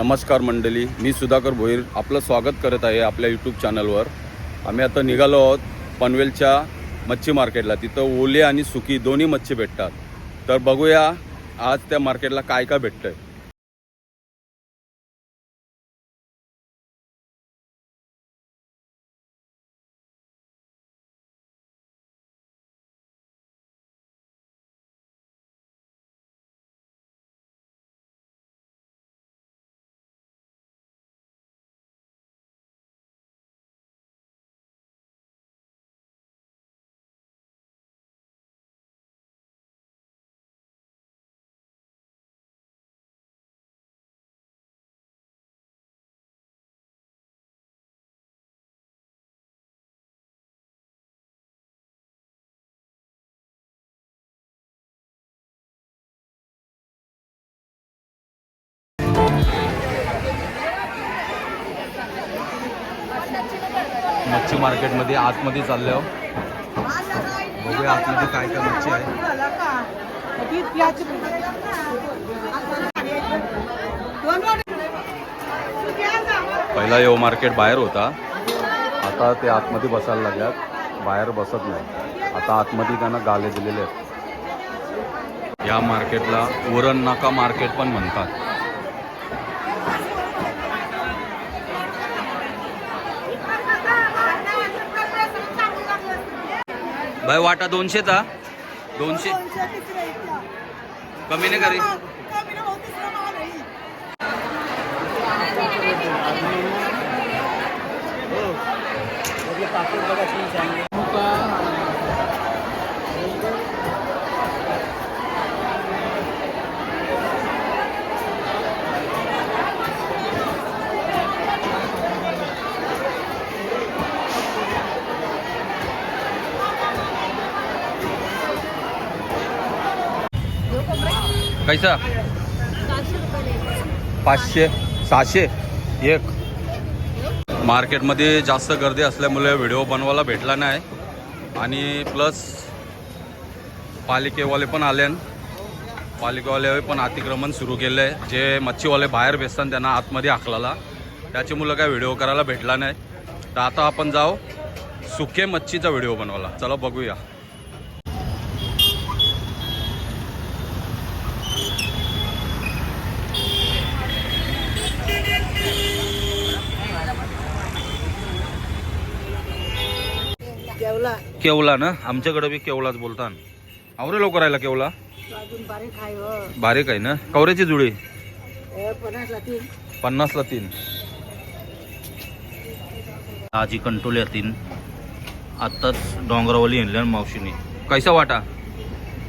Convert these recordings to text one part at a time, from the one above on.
नमस्कार मंडळी मी सुधाकर भोईर आपलं स्वागत करत आहे आपल्या यूट्यूब चॅनलवर आम्ही आता निघालो आहोत पनवेलच्या मच्छी मार्केटला. तिथं ओले आणि सुकी दोन्ही मच्छी भेटतात. तर बघूया आज त्या मार्केटला काय काय भेटतं आहे मच्छी मार्केटमध्ये आतमध्ये चाललो बघूया आतमध्ये काय काय मच्छी आहे. पहिला यो मार्केट बाहेर होता. आता ते आतमध्ये बसायला लागल्यात. बाहेर बसत नाही. आता आतमध्ये त्यांना गाले दिलेले आहेत. या मार्केटला उरण नाका मार्केट पण म्हणतात. भाई वाटा दोनशेचा? दोनशे? कमी नाही करी हो. कैसा पाचशे सहाशे एक. मार्केटमध्ये जास्त गर्दी असल्यामुळे व्हिडिओ बनवायला भेटला नाही. आणि प्लस पालिकेवाले पण आले पालिकेवाले पण अतिक्रमण सुरू केलं. आहे जे मच्छीवाले बाहेर बेसतात त्यांना आतमध्ये हाकलाला मुलं काय व्हिडिओ करायला भेटला नाही. तर आता आपण जाऊ सुके मच्छीचा व्हिडिओ बनवायला. चला बघूया. जेवला केवला ना? आमच्याकडे बी केवलाच बोलतात आवरे लवकर राहिला केवला? बारीक आहे ना? कवऱ्याची जुडी हे पन्नासला तीन. तीन. आजी कंट्रोल येतील आत्ताच डोंगरावली आणल्या मावशीने. कैसा वाटा?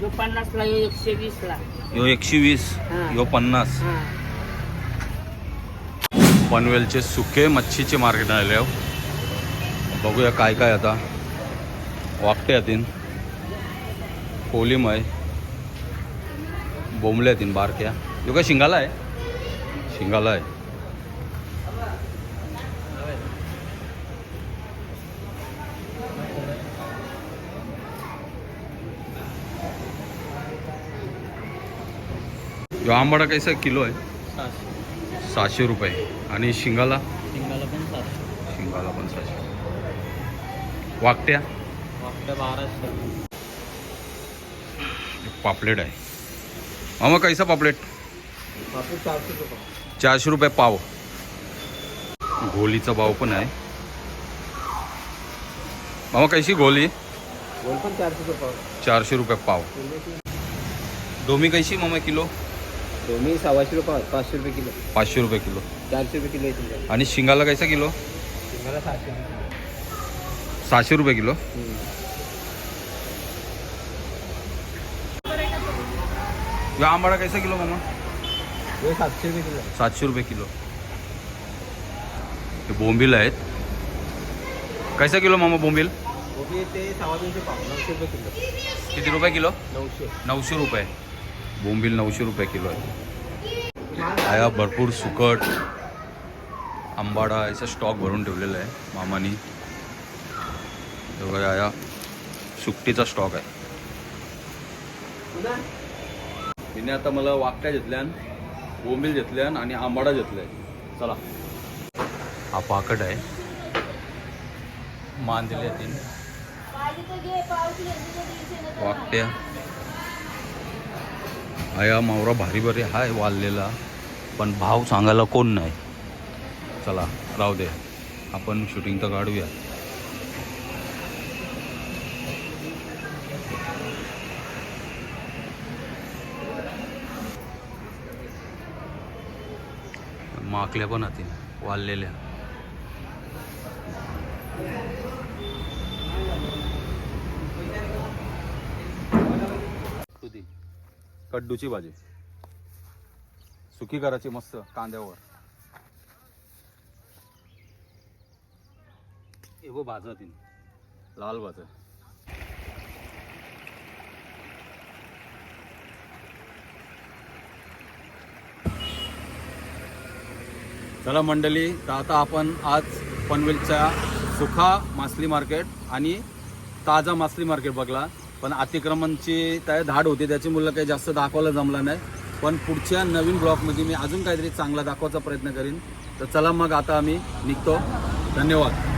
जो पन्नासला एकशे वीसला. यो एकशे वीस. यो पन्नास. पनवेलचे सुके मच्छीचे मार्केट आले. बघूया काय काय आता. वाकटे येतील कोलिम आहे बोंबले येतील बारक्या. यो काय शिंगाला आहे? शिंगाला आहे. यो आंबाडा कैसा किलो आहे? सहाशे रुपये. आणि शिंगाला? शिंगाला पण सात शिंगाला पण सहाशे. वाकट्या पापलेट आहे. मामा कैसा पापलेट? चारशे रुपये चारशे रुपये पाव गोलीचा भाव पण आहे. मामा कैशी गोली पण चारशे रुपये चारशे रुपये पाव. डोमी कैशी मामा किलो? दोन्ही सव्वाशे रुपये पाचशे रुपये किलो. पाचशे रुपये किलो. चारशे रुपये किलो येतील. आणि शिंगाला कैसा किलो? शिंगाला रुपये किलो. सहाशे रुपये किलो. या आंबाडा कैसा किलो मामा? हे सातशे रुपये किलो सातशे रुपये किलो. हे बोंबील आहेत. कैसा किलो मामा बोंबील? ओके ते सव्वा दोनशे पाव नऊशे रुपये किलो. किती रुपये किलो? नऊशे. नऊशे रुपये. बोंबील नऊशे रुपये किलो आहे. आया भरपूर सुकट. आंबाडा याचा स्टॉक भरून ठेवलेला आहे मामानी. हे बघा आया. सुकटीचा स्टॉक आहे. तिने आता मला वाकट्या घेतल्यान बोंबील घेतल्यान आणि आंबाडा घेतलाय. चला. हा पाकट आहे. मान दिले तीन. वाकट्या. आया मावरा भारी भारी हाय वाललेला पण भाव सांगायला कोण नाही. चला राहू दे. आपण शूटिंग तर काढूया. माकल्या पण हाती वाललेल्या. तुझी कड्डूची भाजी. सुकी करायची मस्त कांद्यावर. एवढं भाजा तीन. लाल भाजा चला मंडळी तर आता आपण आज पनवेलच्या सुखा मासली मार्केट आणि ताजा मासली मार्केट बघला. पण अतिक्रमणची त्या धाड होती त्याची मुलं काही जास्त दाखवायला जमलं नाही. पण पुढच्या नवीन ब्लॉकमध्ये मी अजून काहीतरी चांगला दाखवायचा प्रयत्न करीन. तर चला मग आता आम्ही निघतो. धन्यवाद.